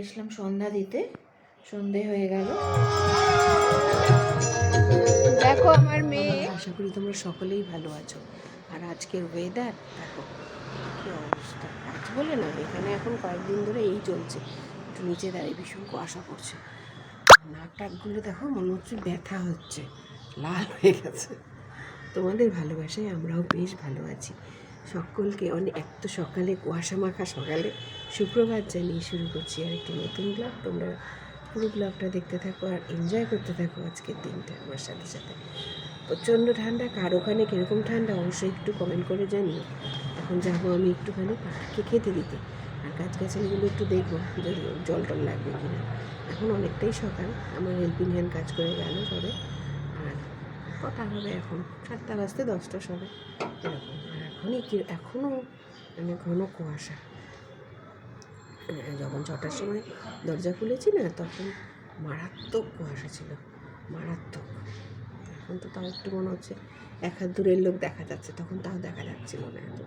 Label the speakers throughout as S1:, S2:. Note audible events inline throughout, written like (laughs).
S1: এসলাম সন্ধ্যা দিতে। সন্ধে হয়ে গেল।
S2: দেখো আমার মেয়ে।
S1: আশা করি তোমরা সকলেই ভালো আছো। আর আজকের ওয়েদার দেখো কি অবস্থা। আজ বলে না এখানে এখন কয়েকদিন ধরে এই চলছে। একটু নিচে দাঁড়িয়ে ভীষণ কুয়াশা পড়ছে। নাক টাকগুলো দেখো মনে হচ্ছে ব্যথা হচ্ছে। লাল হয়ে গেছে। তোমাদের ভালোবাসায় আমরাও বেশ ভালো আছি। সকলকে অনেক এত সকালে কুয়াশা মাখা সকালে সুপ্রভাত জানিয়ে শুরু করছি আর একটি নতুন ব্লগ তোমরা পুরো ব্লগটা দেখতে থাকো আর এনজয় করতে থাকো আজকের দিনটা আমার সাথে সাথে। প্রচণ্ড ঠান্ডা, কার ওখানে কীরকম ঠান্ডা অবশ্যই একটু কমেন্ট করে জানিও। এখন যাব আমি একটুখানি পাখিকে খেতে দিতে। আর গাছগাছালিগুলো একটু দেখব যদি জল টল লাগবে কিনা। এখন অনেকটাই সকাল, আমার হেল্পিং হ্যান্ড কাজ করে গেল সবে। আর কটা হবে এখন? সাতটা বাজতে দশটা সবে। এরকম। আর এখনই কি এখনও মানে ঘন কুয়াশা। যখন ছটার সময় দরজা খুলেছি না, তখন মারাত্মক কুয়াশা ছিল, মারাত্মক। এখন তো তাও একটু মনে হচ্ছে এক হাত দূরের লোক দেখা যাচ্ছে, তখন তাও দেখা যাচ্ছিল না এত।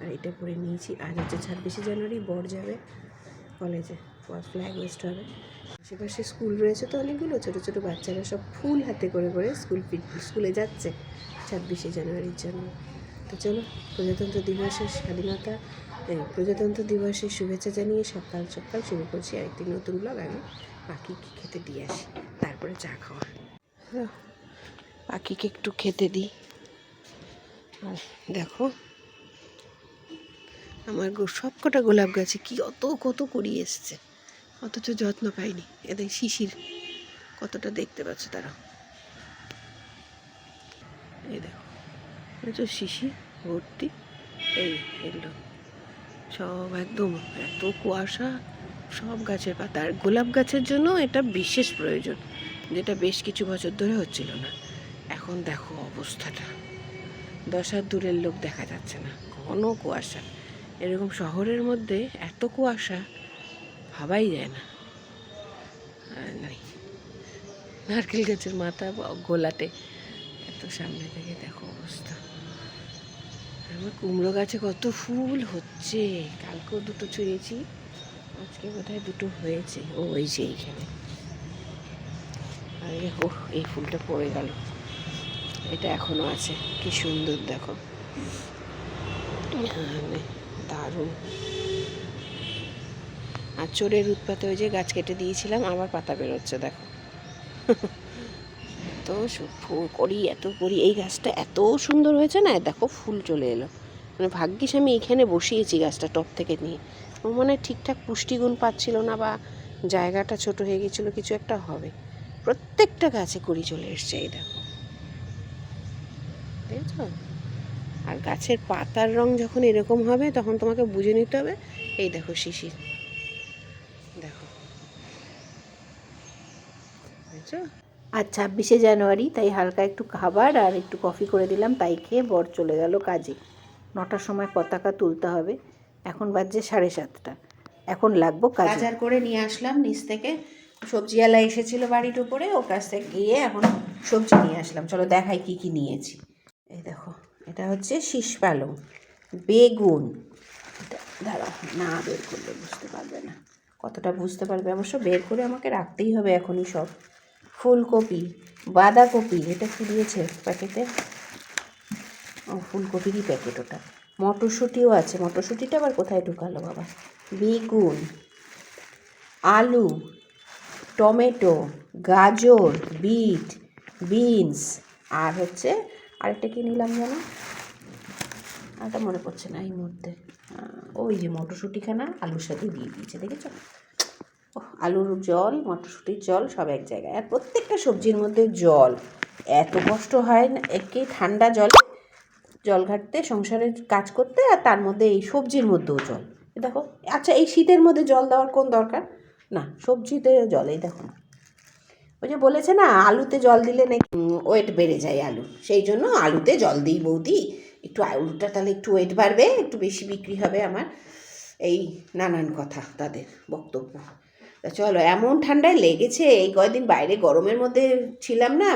S1: আর এটা পরে নিয়েছি, আজ হচ্ছে ছাব্বিশে জানুয়ারি, বর যাবে কলেজে ফ্ল্যাগ ওয়েস্ট হবে। আশেপাশে স্কুল রয়েছে তো অনেকগুলো, ছোটো ছোটো বাচ্চারা সব ফুল হাতে করে করে স্কুল স্কুলে যাচ্ছে ছাব্বিশে জানুয়ারির জন্য। তো চলো, প্রজাতন্ত্র দিবসের স্বাধীনতা এই প্রজাতন্ত্র দিবসের শুভেচ্ছা জানিয়ে সকাল সকাল শুরু করছি আরেকটি নতুন ব্লগ আমি পাখিকে খেতে দিয়ে আসি। তারপরে চা খাওয়া। পাখিকে একটু খেতে দিই। আর দেখো, আমার গো- সবকটা গোলাপ গাছে কি অত কত করি এসছে। অথচ যত্ন পাইনি। এদের শিশির কতটা দেখতে পাচ্ছ তারা। এই দেখো শিশির, ভর্তি। এই এগুলো সব একদম এত কুয়াশা, সব গাছের পাতা। আর গোলাপ গাছের জন্য এটা বিশেষ প্রয়োজন, যেটা বেশ কিছু বছর ধরে হচ্ছিল না। এখন দেখো অবস্থাটা। দশ হাত দূরের লোক দেখা যাচ্ছে না, ঘন কুয়াশা। এরকম শহরের মধ্যে এত কুয়াশা, ভাবাই যায় না। আর নাই। নারকেল গাছের মাথা গোলাটে এত সামনে থেকে দেখো অবস্থা। আমার কুমড়ো গাছে কত ফুল হচ্ছে। কালকেও দুটো ছুঁয়েছি, আজকে বোধহয় দুটো হয়েছে। ও ওই যে এইখানে। আর ও এই ফুলটা পড়ে গেল। এটা এখনও আছে। কি সুন্দর, দেখো। দারুণ। আর চোরের উৎপাতে ওই যে গাছ কেটে দিয়েছিলাম, আবার পাতা বেরোচ্ছে, দেখো। করি, এত করি, এই গাছটা এত সুন্দর হয়েছে না? দেখো ফুল চলে এলো। মানে ভাগ্যিস আমি এখানে বসিয়েছি গাছটা টপ থেকে নিয়ে। ওর মনে ঠিকঠাক পুষ্টিগুণ পাচ্ছিল না বা জায়গাটা ছোট হয়ে গেছিল, কিছু একটা হবে। প্রত্যেকটা গাছে করি চলে এসছে, এই দেখো। আর গাছের পাতার রং যখন এরকম হবে, তখন তোমাকে বুঝে নিতে হবে। এই দেখো শিশির দেখো। বুঝেছ
S2: আর ছাব্বিশে জানুয়ারি, তাই হালকা একটু খাবার আর একটু কফি করে দিলাম, তাই খেয়ে বর চলে গেল কাজে। নটার সময় পতাকা তুলতে হবে। এখন বাজছে সাড়ে সাতটা। এখন লাগবো
S1: বাজার করে নিয়ে আসলাম নিচ থেকে। সবজিওয়ালা এসেছিল বাড়ির উপরে, ওর কাছ থেকে গিয়ে এখন সবজি নিয়ে আসলাম। চলো দেখাই কি কি নিয়েছি। এই দেখো, এটা হচ্ছে শীষ পালং, বেগুন। দাঁড়াও না বের করলে বুঝতে পারবে না। কতটা বুঝতে পারবে অবশ্য, বের করে আমাকে রাখতেই হবে এখনই সব। ফুলকপি, বাঁধাকপি, এটা কি দিয়েছে প্যাকেটে? ও, ফুলকপিরই প্যাকেট ওটা। মটরশুঁটিও আছে। মটরশুঁটিটা আবার কোথায় ঢুকালো বাবা? বেগুন, আলু, টমেটো, গাজর, বিট, বিনস আর হচ্ছে আরেকটা কি নিলাম যেন আরেকটা মনে পড়ছে না এই মুহূর্তে। ওই যে মটরশুঁটিখানা আলুর সাথে দিয়ে দিয়েছে, দেখেছ? আলুর জল, মটরশুঁটির জল, সব এক জায়গায়। আর প্রত্যেকটা সবজির মধ্যে জল। এত কষ্ট হয় না, একে ঠান্ডা জল জল ঘাটতে সংসারের কাজ করতে, আর তার মধ্যে এই সবজির মধ্যেও জল। দেখো আচ্ছা এই শীতের মধ্যে জল দেওয়ার কোন দরকার? না, সবজিতে জল, এই দেখো। ওই যে বলেছে না, আলুতে জল দিলে নাকি ওয়েট বেড়ে যায় আলু সেই জন্য আলুতে জল দিই বৌদি। একটু আলুটা তাহলে একটু ওয়েট বাড়বে, একটু বেশি বিক্রি হবে আমার। এই নানান কথা, তাদের বক্তব্য। তা চলো, এমন ঠান্ডায় লেগেছে, এই কয়দিন বাইরে গরমের মধ্যে ছিলাম না,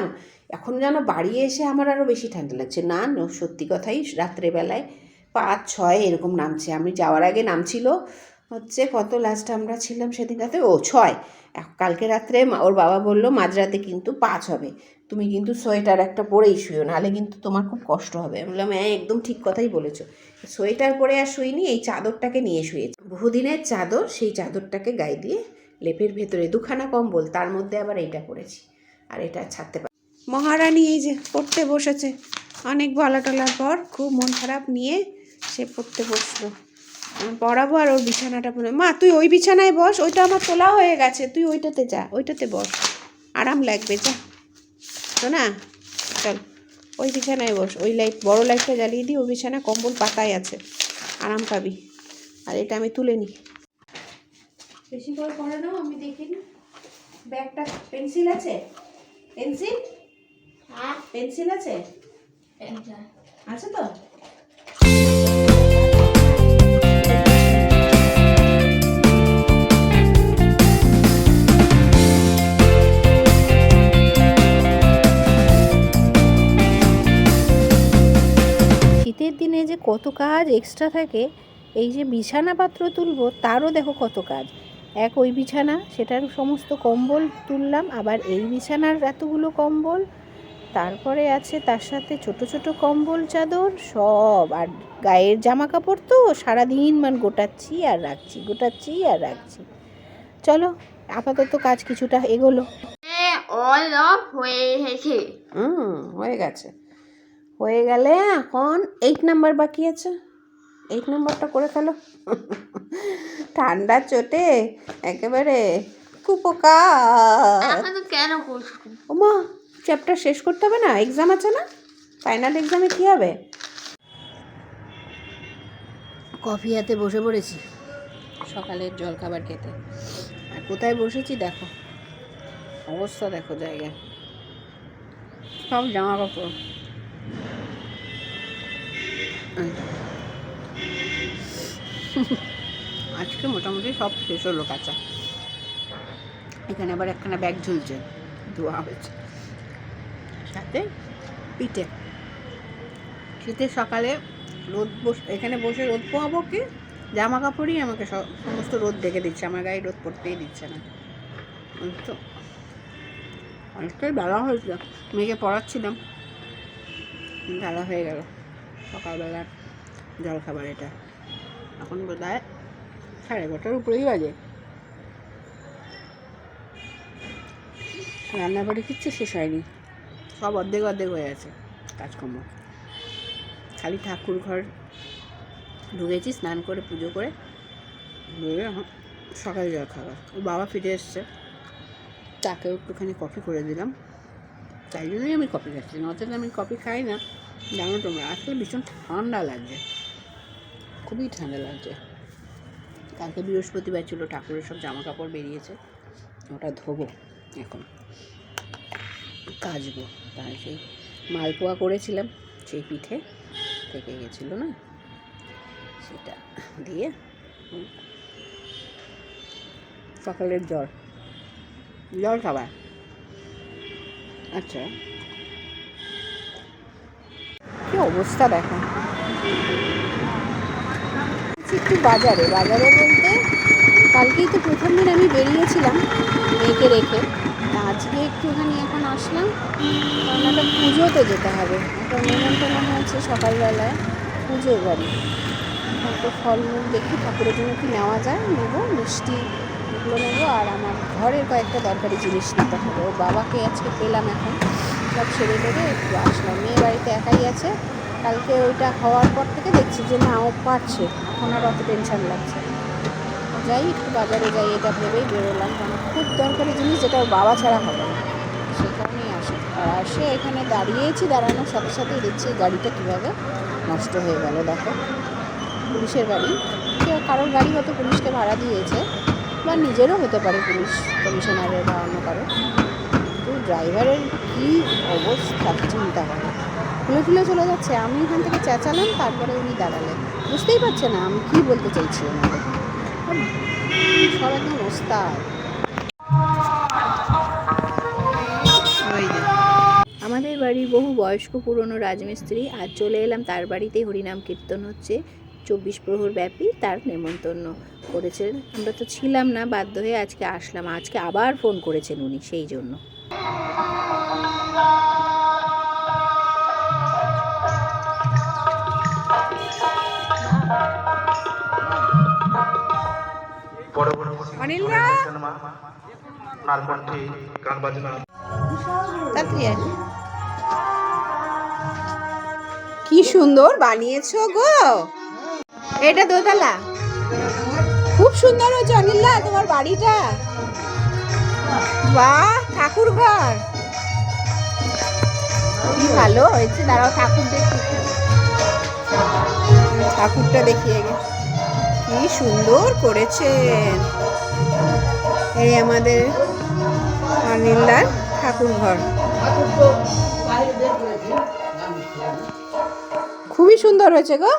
S1: এখন যেন বাড়ি এসে আমার আরও বেশি ঠান্ডা লাগছে। না সত্যি কথাই, রাত্রেবেলায় পাঁচ, ছয় এরকম নামছে। আমি যাওয়ার আগে নামছিল, হচ্ছে কত লাস্ট আমরা ছিলাম সেদিন রাতে? ও, ছয়। কালকে রাত্রে ওর বাবা বলল, মাঝরাতে কিন্তু পাঁচ হবে। তুমি কিন্তু সোয়েটার একটা পরেই শুয়েও নাহলে কিন্তু তোমার খুব কষ্ট হবে। আমি বললাম হ্যাঁ একদম ঠিক কথাই বলেছ। সোয়েটার পরে আর শুইনি, এই চাদরটাকে নিয়ে শুয়েছি। বহুদিনের চাদর, সেই চাদরটাকে গায়ে দিয়ে লেপের ভেতরে দুখানা কম্বল, তার মধ্যে আবার এইটা পরেছি আর এটা ছাড়তে পারি মহারানী এই যে পড়তে বসেছে। অনেক বলা টলার পর খুব মন খারাপ নিয়ে সে পড়তে বসল। পড়াবো আর ওর বিছানাটা পরে মা, তুই ওই বিছানায় বস, ওইটা আমার তোলা হয়ে গেছে, তুই ওইটাতে যা, ওইটাতে বস। আরাম লাগবে, যা। তো না চল, ওই বিছানায় বস, ওই লাইট বড় লাইটটা জ্বালিয়ে দিই ওই বিছানা কম্বল পাতায় আছে, আরাম পাবি। আর এটা আমি তুলে নিই। বেশি করে পড়ে নাও আমি দেখিনি। ব্যাগটা পেন্সিল আছে? পেন্সিল?
S3: হ্যাঁ।
S1: পেন্সিল আছে? আছে তো?
S2: শীতের দিনে যে কত কাজ এক্সট্রা থাকে এই যে বিছানাপাত্র তুলবো তারও দেখো কত কাজ। এক ওই বিছানা সেটার সমস্ত কম্বল তুললাম আবার এই বিছানার এতগুলো কম্বল। তারপরে আছে তার সাথে ছোট ছোট কম্বল চাদর সব। আর গায়ের জামা কাপড় তো সারাদিন মান গোটাচ্ছি আর রাখছি গোটাচ্ছি আর রাখছি। চলো আপাতত কাজ কিছুটা এগোলো।
S3: অল অফ হয়ে গেছে।
S1: হুম হয়ে গেছে। হয়ে গেলে এখন এইট নাম্বার বাকি আছে। এইট নম্বরটা করে ফেলো। ঠান্ডা চোটে একেবারে কুপোকা
S3: এখন কেন করছ
S1: ওমা চ্যাপ্টার শেষ করতে হবে না? এক্সাম আছে না? ফাইনাল এক্সামে কী হবে?
S2: কফি হাতে বসে পড়েছি।
S1: সকালের জল খাবার খেতে। আর কোথায় বসেছি দেখো? অবস্থা দেখো জায়গায়। সব জামা কাপড়। (laughs) আজকে মোটামুটি সব শেষ হলো কাঁচা। এখানে আবার একখানা ব্যাগ ঝুলছে, ধোয়া হয়েছে। সাথে পিঠে। শীতের সকালে রোদ বস, এখানে বসে রোদ পোয়াবো কি? জামা কাপড়ই আমাকে সমস্ত রোদ দেখে দিচ্ছে, আমার গায়ে রোদ পড়তেই দিচ্ছে না। তো। অনেকটাই বেলা হয়েছিল মেয়েকে পড়াচ্ছিলাম। বেলা হয়ে গেল সকালবেলা জল খাবার এটা এখন বোধ হয় সাড়ে এগারোটার উপরেই বাজে। রান্নাবাড়ি কিচ্ছু শেষ হয়নি। সব অর্ধেক অর্ধেক হয়ে আছে কাজকর্ম। খালি ঠাকুর ঘর ঢুকেছি, স্নান করে, পুজো করে। সকালে জল খাবার। ও বাবা ফিরে এসছে। তাকেও একটুখানি কফি করে দিলাম। তাই জন্যই আমি কফি খাচ্ছি। নচেত আমি কফি খাই না। জানো তোমরা আজকে ভীষণ ঠান্ডা লাগছে। খুবই ঠান্ডা লাগছে। কালকে বৃহস্পতিবার ছিল, ঠাকুরের সব জামা কাপড় বেরিয়েছে। ওটা ধোবো এখন। কাচবো। তাই সেই মালপোয়া করেছিলাম, সেই পিঠে থেকে গেছিল না? সেটা দিয়ে সকালের জল জল খাবার? আচ্ছা। কি অবস্থা দেখো। আচ্ছা, একটু বাজারে। বাজারে বলতে কালকেই তো প্রথম দিন আমি বেরিয়েছিলাম মেয়েকে রেখে। আজকে একটুখানি এখন আসলাম। কারণ একটা পুজোতে যেতে হবে। একটা নেমন্তন্ন হয়েছে সকালবেলায় পুজোর বাড়ি তো ফলমূল দেখি ঠাকুরের জন্য কি নেওয়া যায় নেব মিষ্টি এগুলো নেব আর আমার ঘরের কয়েকটা দরকারি জিনিস নিতে হবে। ও বাবাকে আজকে পেলাম এখন। সব ছেড়ে দেবে একটু আসলাম। মেয়ে বাড়িতে একাই আছে। কালকে ওইটা হওয়ার পর থেকে দেখছি যে না, ও পারছে। এখন আর অত টেনশন লাগছে যাই, একটু বাজারে যাই, এটা ভেবেই বেরোলাম। কারণ খুব দরকারি জিনিস যেটা ওর বাবা ছাড়া হবে না। সেই কারণেই আসে। আর আসে এখানে দাঁড়িয়েছি, দাঁড়ানোর সাথে সাথেই দেখছি গাড়িটা কীভাবে নষ্ট হয়ে গেল, দেখো। পুলিশের গাড়ি। কেউ কারোর গাড়ি হয়তো পুলিশকে ভাড়া দিয়েছে, বা নিজেরও হতে পারে পুলিশ কমিশনারের বা অন্য কারও। তো ড্রাইভারের কী অবস্থা, চিন্তা করে। খুলে খুলে চলে যাচ্ছে আমি এখান থেকে চেঁচালাম তারপরে উনি দাঁড়ালেন। বুঝতেই পারছে না আমি কী বলতে চাইছি ওনাকে। সব একদম ওস্তাদ।
S2: আমাদের বাড়ির বহু বয়স্ক পুরনো রাজমিস্ত্রি আজ চলে এলাম তার বাড়িতে হরিনাম কীর্তন হচ্ছে। চব্বিশ প্রহর ব্যাপী তার নেমন্তন্ন করেছেন। আমরা তো ছিলাম না বাধ্য হয়ে আজকে আসলাম। আজকে আবার ফোন করেছেন উনি সেই জন্য।
S4: গান বাজনা।
S1: কি সুন্দর বানিয়েছো গো। এটা দোতলা। খুব সুন্দর হয়েছে অনিল্লা তোমার বাড়িটা। বাহ ঠাকুর ঘর কি ভালো হয়েছে দাঁড়াও ঠাকুর দেখি ঠাকুরটা দেখিয়ে গে কি সুন্দর করেছেন। এই আমাদের অনিল্লার ঠাকুর ঘর খুবই সুন্দর হয়েছে গো।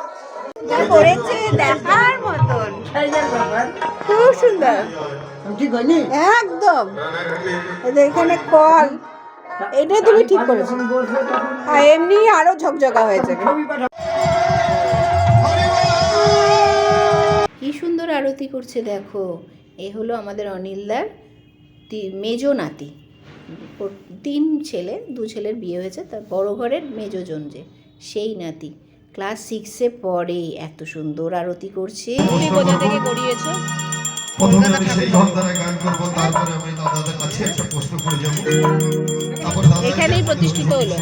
S1: করেছে দেখার মতন। খুব সুন্দর। একদম। এখানে কল। এটাই তুমি ঠিক করেছ। এমনি আরও ঝকঝকা হয়েছে।
S2: কি সুন্দর আরতি করছে দেখো। এ হলো আমাদের অনিলদার মেজো নাতি। তিন ছেলে, দু ছেলের বিয়ে হয়েছে, তার বড় ঘরের মেজজন যে, সেই নাতি। ক্লাস সিক্সে পড়ে, এত সুন্দর আরতি করছে।
S1: থেকে করিয়েছো?
S4: প্রথমে আমি সেই ঘর গান করব তারপরে আমি দাদাদের কাছে একটা প্রশ্ন করে যাব। তারপরে দাদা
S1: এখানেই প্রতিষ্ঠিত হলো?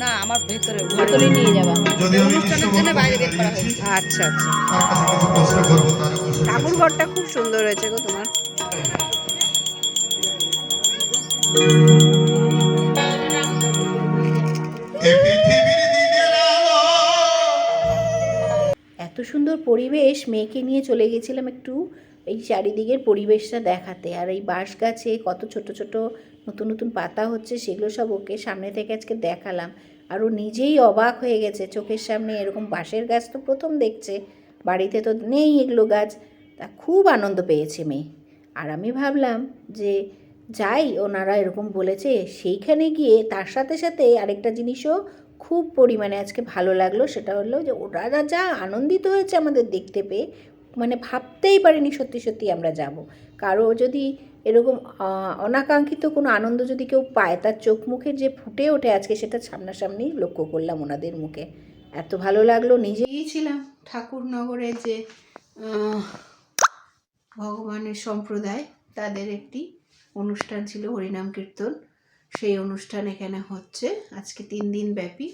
S1: না আমার ভেতরে ভেতরে নিয়ে যাওয়া
S4: যদি আমি অনুষ্ঠানের বাইরে বের করা
S1: আচ্ছা আচ্ছা।
S4: তার কাছে কিছু প্রশ্ন করব তার
S1: ঠাকুর ঘরটা খুব সুন্দর হয়েছে গো তোমার।
S4: এ পৃথিবীর দিনের আলো।
S2: এত সুন্দর পরিবেশ মেয়েকে নিয়ে চলে গেছিলাম একটু এই চারিদিকের পরিবেশটা দেখাতে। আর এই বাঁশ গাছে কত ছোট ছোট নতুন নতুন পাতা হচ্ছে, সেগুলো সব ওকে সামনে থেকে আজকে দেখালাম। আর ও নিজেই অবাক হয়ে গেছে, চোখের সামনে এরকম বাঁশের গাছ তো প্রথম দেখছে। বাড়িতে তো নেই এগুলো গাছ। তা খুব আনন্দ পেয়েছে মেয়ে। আর আমি ভাবলাম যে যাই, ওনারা এরকম বলেছে, সেইখানে গিয়ে তার সাথে সাথে আরেকটা জিনিসও খুব পরিমাণে আজকে ভালো লাগল, সেটা হলো যে ওরা যা আনন্দিত হয়েছে আমাদের দেখতে পেয়ে মানে ভাবতেই পারিনি সত্যি সত্যি আমরা যাব। কারও যদি এরকম অনাকাঙ্ক্ষিত কোনো আনন্দ যদি কেউ পায়, তার চোখ মুখে যে ফুটে ওঠে আজকে সেটা সামনাসামনি লক্ষ্য করলাম ওনাদের মুখে। এত ভালো লাগল নিজে
S1: গিয়েছিলাম ঠাকুরনগরে যে ভগবানের সম্প্রদায়, তাদের একটি অনুষ্ঠান ছিল হরিনাম কীর্তন। সেই অনুষ্ঠান এখানে হচ্ছে, আজকে তিন দিন ব্যাপী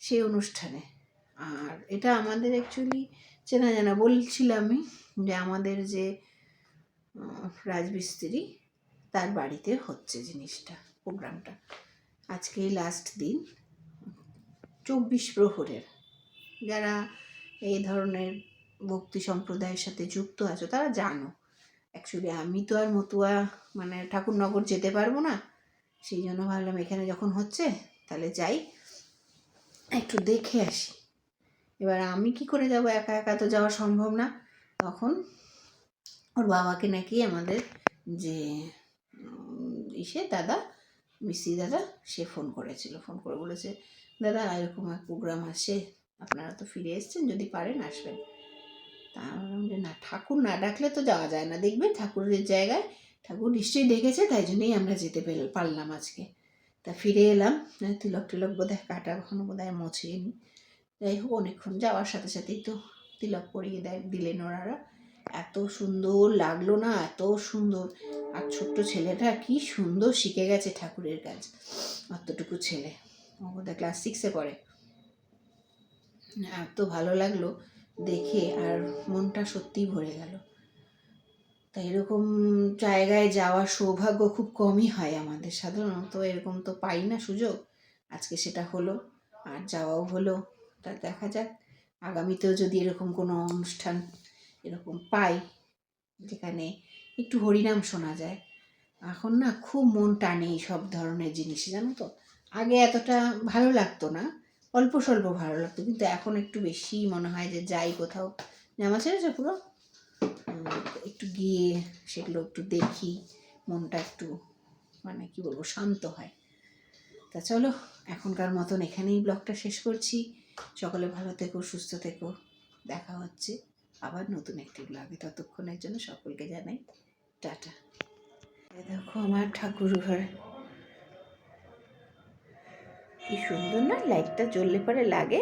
S1: সেই অনুষ্ঠানে। আর এটা আমাদের অ্যাকচুয়ালি চেনা জানা বলছিলামই যে আমাদের যে রাজমিস্ত্রি তার বাড়িতে হচ্ছে জিনিসটা, প্রোগ্রামটা। আজকেই লাস্ট দিন, চব্বিশ প্রহরের, যারা এই ধরনের ভক্তি সম্প্রদায়ের সাথে যুক্ত আছো, তারা জানো। অ্যাকচুয়ালি আমি তো আর মতুয়া মানে ঠাকুরনগর যেতে পারব না, সেই জন্য ভাবলাম এখানে যখন হচ্ছে, তাহলে যাই, একটু দেখে আসি। এবার আমি কি করে যাব একা একা তো যাওয়া সম্ভব না। তখন ওর বাবাকে নাকি আমাদের যে ইসে দাদা মিস্ত্রি দাদা, সে ফোন করেছিল। ফোন করে বলেছে, দাদা, এরকম এক প্রোগ্রাম আসে আপনারা তো ফিরে এসছেন, যদি পারেন আসবেন। তা যে, না, ঠাকুর না ডাকলে তো যাওয়া যায় না। দেখবে ঠাকুরের জায়গায়, ঠাকুর নিশ্চয়ই ডেকেছে, তাই জন্যই আমরা যেতে পারলাম আজকে। তা ফিরে এলাম তিলক টিলক বোধহয় কাটা এখনও বোধহয় মোছেনি যাই হোক, অনেকক্ষণ যাওয়ার সাথে সাথেই তো তিলক পরিয়ে দেয়, দিলেন ওনারা। এত সুন্দর লাগল না, এত সুন্দর। আর ছোট্ট ছেলেটা কি সুন্দর শিখে গেছে ঠাকুরের কাজ। অতটুকু ছেলে বোধহয় ক্লাস সিক্সে পড়ে। এত ভালো লাগল দেখে, আর মনটা সত্যিই ভরে গেল। তাই এরকম জায়গায় যাওয়ার সৌভাগ্য খুব কমই হয় আমাদের সাধারণত, এরকম তো পাই না সুযোগ। আজকে সেটা হলো, আর যাওয়াও হলো। তা দেখা যাক। আগামীতেও যদি এরকম কোনো অনুষ্ঠান এরকম পাই, যেখানে একটু হরিনাম শোনা যায়, এখন না খুব মন টানে এই সব ধরনের জিনিস, জানো তো? আগে এতটা ভালো লাগতো না, অল্প স্বল্প ভালো লাগতো, কিন্তু এখন একটু বেশি মনে হয় যে যাই কোথাও। জামা ছেড়েছে পুরো? একটু গিয়ে সেগুলো একটু দেখি, মনটা একটু মানে কি বলব, শান্ত হয়। তা চলো, এখনকার মতন এখানেই ব্লগটা শেষ করছি। সকলে ভালো থেকো, সুস্থ থেকো। দেখা হচ্ছে আবার নতুন একটি ব্লগে ততক্ষণের জন্য সকলকে জানাই টাটা। দেখো আমার ঠাকুর ঘর কি সুন্দর না? লাইটটা জ্বললে পরে লাগে।